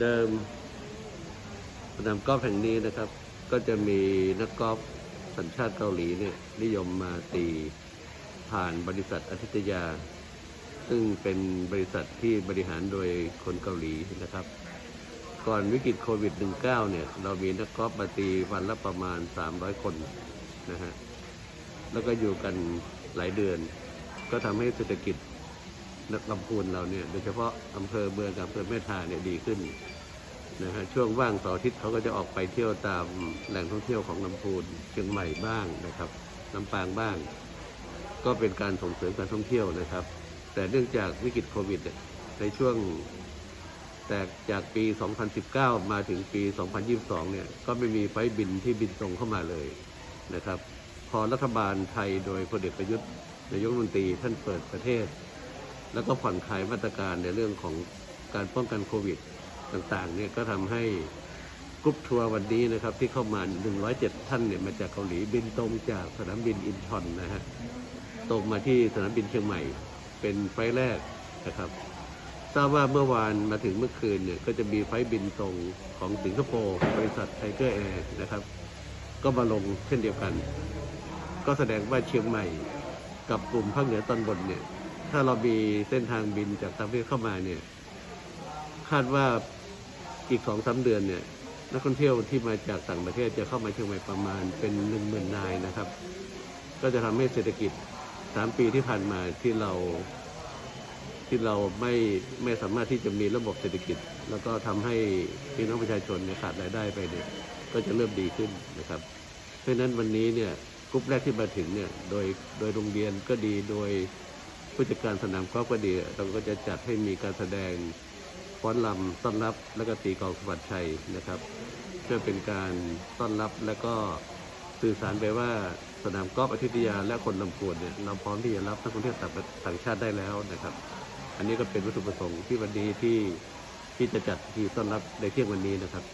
เดิมสนามกอล์ฟแห่งนี้นะครับ ก็จะมีนักกอล์ฟสัญชาติเกาหลีเนี่ยนิยมมาตีผ่านบริษัทอาทิตยา ซึ่งเป็นบริษัทที่บริหารโดยคนเกาหลีนะครับ ก่อนวิกฤตโควิด -19 เนี่ย เรามีนักกอล์ฟมาตีวันละประมาณ 300 คนนะฮะแล้วก็อยู่กันหลายเดือน ก็ทำให้เศรษฐกิจ ลำพูนเราเนี่ยโดยเฉพาะอำเภอเมืองกับอำเภอแม่ทาเนี่ยดีขึ้นนะฮะช่วงว่างเสาร์อาทิตย์เขาก็จะออกไปเที่ยวตามแหล่งท่องเที่ยวของลำพูนเชียงใหม่บ้างนะครับลำปางบ้าง ก็เป็นการส่งเสริมการท่องเที่ยวนะครับ แต่เนื่องจากวิกฤตโควิดในช่วงแต่จากปี 2019 มาถึงปี 2022 เนี่ย ก็ไม่มีไฟบินที่บินตรงเข้ามาเลยนะครับ พอรัฐบาลไทยโดยพลเอกประยุทธ์นายกรัฐมนตรีท่านเปิดประเทศ แล้วก็ผ่อนคลายมาตรการในเรื่องของการป้องกันโควิดต่างๆเนี่ยก็ทำให้กรุ๊ปทัวร์วันนี้นะครับที่เข้ามา 107 ท่านเนี่ยมาจากเกาหลีบินตรงจากสนามบินอินชอนนะฮะตรงมาที่สนามบินเชียงใหม่ เป็นไฟแรกนะครับทราบว่าเมื่อวานมาถึงเมื่อคืนเนี่ยก็จะมีไฟบินตรงของสิงคโปร์บริษัทไทเกอร์แอร์นะครับ ก็มาลงเช่นเดียวกัน ก็แสดงว่าเชียงใหม่กับกลุ่มภาคเหนือตอนบนเนี่ย ถ้าเรามีเส้นทางบินจากต่างประเทศเข้ามาเนี่ย คาดว่าอีกสองสาเดือนเนี่ย นักท่องเที่ยวที่มาจากต่างประเทศจะเข้ามาเชียงใหม่ประมาณเป็นหนึ่งหมื่นนายนะครับ ก็จะทำให้เศรษฐกิจสามปีที่ผ่านมาที่เราที่เราไม่ไม่สามารถที่จะมีระบบเศรษฐกิจ แล้วก็ทำให้พี่น้องประชาชนเนี่ยขาดรายได้ไปเนี่ยก็จะเริ่มดีขึ้นนะครับ เพราะฉะนั้นวันนี้เนี่ยกลุ่มแรกที่มาถึงเนี่ยโดยโดยโรงเรียนก็ดีโดย ผู้จัดการสนามกอล์ฟก็ดีเราก็จะจัดให้มีการแสดงฟ้อนลำต้อนรับแล้วก็ตีกองสวัสดิ์ชัยนะครับเพื่อเป็นการต้อนรับและก็สื่อสารไปว่าสนามกอล์ฟอทิตยาและคนลำพูนเนี่ยเราพร้อมที่จะรับนักท่องเที่ยวต่างประต่างชาติได้แล้วนะครับ อันนี้ก็เป็นวัตถุประสงค์ที่วันนี้ที่ที่จะจัดที่ต้อนรับในเที่ยงวันนี้นะครับ